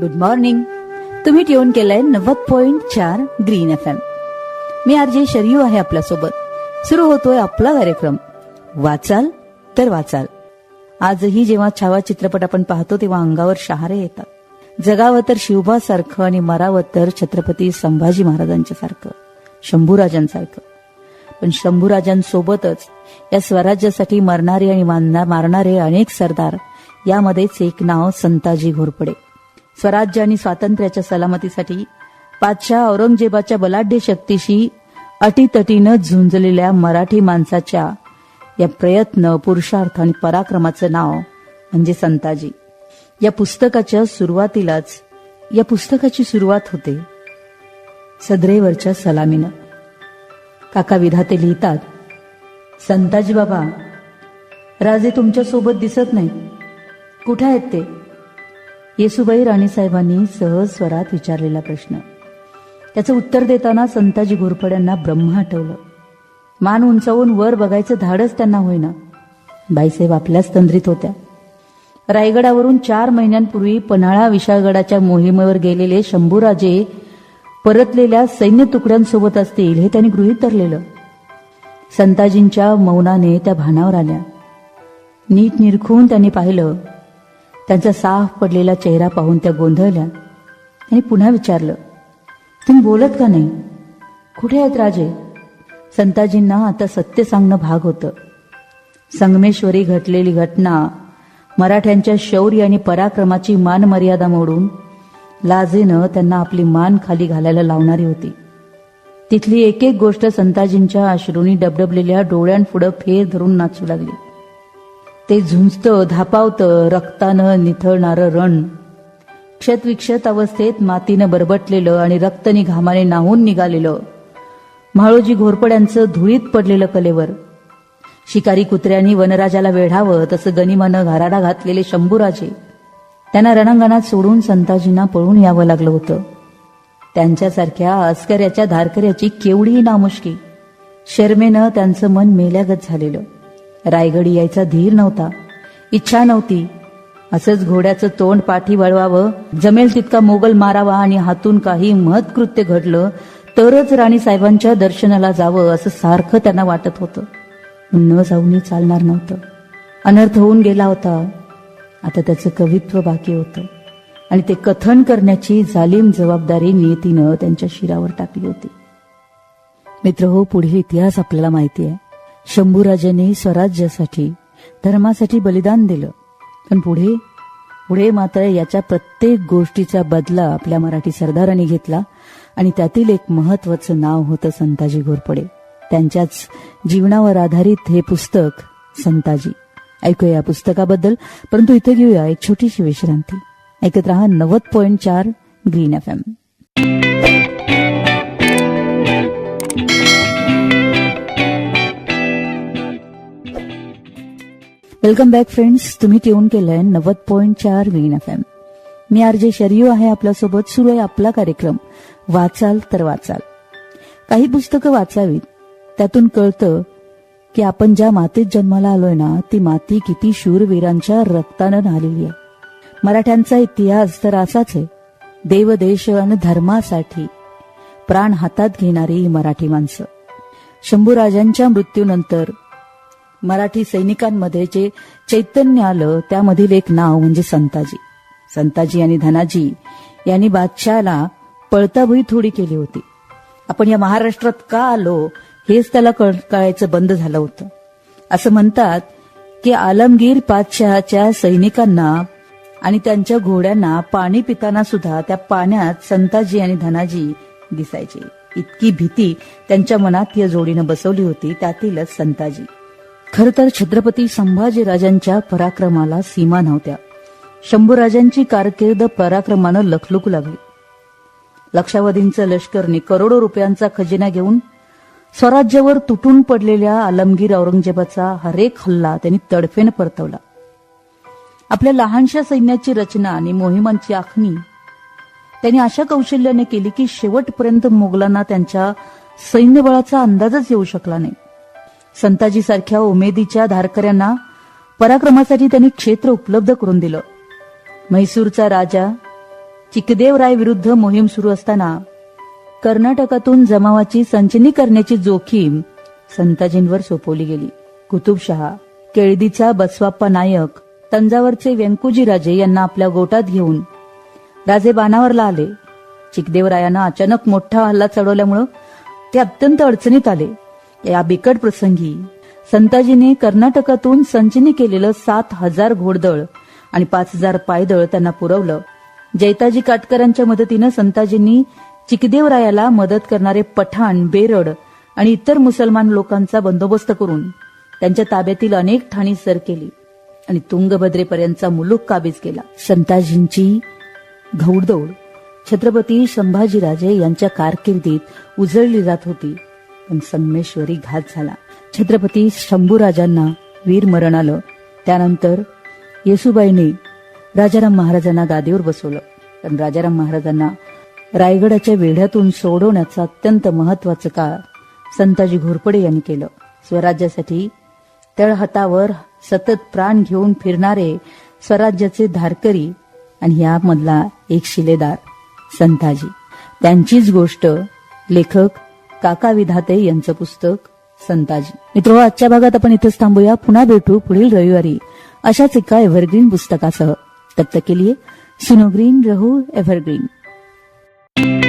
Good morning तुम्ही tune केलंय नव्वद पॉइंट चार ग्रीन एफ एम मी आर जे शर्यू आहे आपल्यासोबत. सुरू होतोय आपला कार्यक्रम. वाचाल तर वाचाल. आजही जेव्हा छावा चित्रपट आपण पाहतो तेव्हा अंगावर शहारे येतात. जगावं तर शिवबासारखं आणि मरावं तर छत्रपती संभाजी महाराजांच्या सारखं शंभूराजांसारखं. पण शंभूराजांसोबतच या स्वराज्यासाठी मरणारे आणि मानना- मारणारे अनेक सरदार यामध्येच एक नाव संताजी घोरपडे. स्वराज्य आणि स्वातंत्र्याच्या सलामतीसाठी पाचशा औरंगजेबाच्या बलाढ्य शक्तीशी अटीतटीनं झुंजलेल्या मराठी माणसाच्या या प्रयत्न पुरुषार्थ आणि पराक्रमाचं नाव म्हणजे संताजी. या पुस्तकाच्या सुरुवातीलाच या पुस्तकाची सुरुवात होते सदरेवरच्या सलामीनं. काका विधाते लिहितात संताजी बाबा राजे तुमच्यासोबत दिसत नाही कुठे आहेत ते? येसुबाई राणीसाहेबांनी सहज स्वरात विचारलेला प्रश्न. त्याचं उत्तर देताना संताजी घोरपड्यांना ब्रह्म आठवलं. मान उंचावून वर बघायचं धाडच त्यांना होईना. बाईसाहेब आपल्याच तंद्रीत होत्या. रायगडावरून चार महिन्यांपूर्वी पन्हाळा विशाळगडाच्या मोहिमेवर गेलेले शंभूराजे परतलेल्या सैन्य तुकड्यांसोबत असतील हे त्यांनी गृहीत धरलेलं. संताजींच्या मौनाने त्या भानावर आल्या. नीट निरखून त्यांनी पाहिलं त्यांचा साफ पडलेला चेहरा पाहून त्या गोंधळल्या. त्यांनी पुन्हा विचारलं तुम्ही बोलत का नाही? कुठे आहेत राजे? संताजींना आता सत्य सांगणं भाग होतं. संगमेश्वरी घटलेली घटना मराठ्यांच्या शौर्य आणि पराक्रमाची मान मर्यादा मोडून लाजेनं त्यांना आपली मान खाली घालायला लावणारी होती. तिथली एक एक गोष्ट संताजींच्या अश्रूंनी डबडबलेल्या डोळ्यांपुढं फेर धरून नाचू लागली. ते झुंजतं धापावतं रक्तानं निथळणारं रण. क्षतविक्षत अवस्थेत मातीनं बरबटलेलं आणि रक्तनी घामाने नाहून निघालेलं. म्हाळोजी घोरपड्यांचं धुळीत पडलेलं कलेवर. शिकारी कुत्र्यांनी वनराजाला वेढावं तसं गनिमानं घाराडा घातलेले शंभूराजे. त्यांना रणांगणात सोडून संताजींना पळून यावं लागलं होतं. त्यांच्यासारख्या अस्कऱ्याच्या धारकऱ्याची केवढीही नामुष्की. शर्मेनं त्यांचं मन मेल्यागत झालेलं. रायगडी यायचा धीर नव्हता. इच्छा नव्हती. असंच घोड्याचं तोंड पाठी वळवावं जमेल तितका मोगल मारावा आणि हातून काही महत्कृत्य घडलं तरच राणी साहेबांच्या दर्शनाला जावं असं सारखं त्यांना वाटत होतं. न जाऊनही चालणार नव्हतं. अनर्थ होऊन गेला होता. आता त्याचं कवित्व बाकी होतं. आणि ते कथन करण्याची जालीम जबाबदारी नियतीनं त्यांच्या शिरावर टाकली होती. मित्र हो पुढील इतिहास आपल्याला माहिती आहे. शंभूराजांनी स्वराज्यासाठी धर्मासाठी बलिदान दिलं. पण पुढे पुढे मात्र याच्या प्रत्येक गोष्टीचा बदला आपल्या मराठी सरदारांनी घेतला आणि त्यातील एक महत्वाचं नाव होतं संताजी घोरपडे. त्यांच्याच जीवनावर आधारित हे पुस्तक संताजी. ऐकूया या पुस्तकाबद्दल परंतु इथे घेऊया एक छोटीशी विश्रांती. ऐकत रहा नव्वद पॉईंट चार green F M. Welcome back friends तुम्ही ट्यून केलंय नव्वद पॉईंट चार ग्रीन एफ एम मी आर जे शर्यू आहे आपल्यासोबत. सुरू आहे आपला कार्यक्रम. वाचाल तर वाचाल. काही पुस्तकं वाचावीत. त्यातून कळतं की आपण ज्या मातीत जन्माला आलोय ना ती माती किती शूरवीरांच्या रक्तानं न्हालेली आहे. मराठ्यांचा इतिहास तर असाच आहे. देवदेश आणि धर्मासाठी प्राण हातात घेणारी मराठी माणसं. शंभूराजांच्या मृत्यूनंतर मराठी सैनिकांमध्ये जे चैतन्य आलं त्यामधील एक नाव म्हणजे संताजी. संताजी आणि धनाजी यांनी बादशहाला पळताभुई थोडी केली होती. आपण या महाराष्ट्रात का आलो हेच त्याला कळायचं बंद झालं होतं. असं म्हणतात की आलमगीर पादशहाच्या सैनिकांना आणि त्यांच्या घोड्यांना पाणी पिताना सुद्धा त्या पाण्यात संताजी आणि धनाजी दिसायचे. इतकी भीती त्यांच्या मनात या जोडीनं बसवली होती त्यातीलच संताजी. खर तर छत्रपती संभाजीराजांच्या पराक्रमाला सीमा नव्हत्या. शंभूराजांची कारकीर्द पराक्रमानं लखलुकू लागली. लक्षावधींचं लष्करने करोडो रुपयांचा खजिना घेऊन स्वराज्यावर तुटून पडलेल्या आलमगीर औरंगजेबाचा हरेक हल्ला त्यांनी तडफेनं परतवला. आपल्या लहानशा सैन्याची रचना आणि मोहिमांची आखणी त्यांनी अशा कौशल्याने केली की शेवटपर्यंत मोगलांना त्यांच्या सैन्यबळाचा अंदाजच येऊ शकला नाही. संताजीसारख्या उमेदीच्या धारकऱ्यांना पराक्रमासाठी त्यांनी क्षेत्र उपलब्ध करून दिलं. म्हैसूरचा राजा चिकदेवराय विरुद्ध मोहीम सुरू असताना कर्नाटकातून जमावाची संचनी करण्याची जोखीम संताजींवर सोपवली गेली. कुतुबशहा केळदीचा बसवाप्पा नायक तंजावरचे व्यंकुजी राजे यांना आपल्या गोटात घेऊन राजे बाणावरला आले चिकदेवरायानं अचानक मोठा हल्ला चढवल्यामुळं ते अत्यंत अडचणीत आले. या बिकट प्रसंगी संताजीने कर्नाटकातून संचनी केलेलं सात हजार घोडदळ आणि पाच हजार पायदळ त्यांना पुरवलं. जैताजी काटकरांच्या मदतीनं संताजींनी चिकदेवरायाला मदत करणारे पठाण बेरड आणि इतर मुसलमान लोकांचा बंदोबस्त करून त्यांच्या ताब्यातील अनेक ठाणी सर केली आणि तुंगभद्रेपर्यंतचा मुलूक काबीज केला. संताजींची घौडदौड छत्रपती संभाजीराजे यांच्या कारकिर्दीत उजळली जात होती. पण संगमेश्वरी घात झाला. छत्रपती शंभूराजांना वीर मरण आलं. त्यानंतर येसुबाईने राजाराम महाराजांना गादीवर बसवलं. पण राजाराम महाराजांना रायगडाच्या वेढ्यातून सोडवण्याचं अत्यंत महत्वाचं काळ संताजी घोरपडे यांनी केलं. स्वराज्यासाठी तळहातावर सतत प्राण घेऊन फिरणारे स्वराज्याचे धारकरी आणि यामधला एक शिलेदार संताजी. त्यांचीच गोष्ट लेखक काका विधाते यांचं पुस्तक संताजी. मित्र हो, आजच्या भागात आपण इथेच थांबूया. पुन्हा भेटू पुढील रविवारी. अशाच एका एव्हरग्रीन पुस्तकासह. तक्त केली के रहू एव्हरग्रीन ग्रीन you एव्हरग्रीन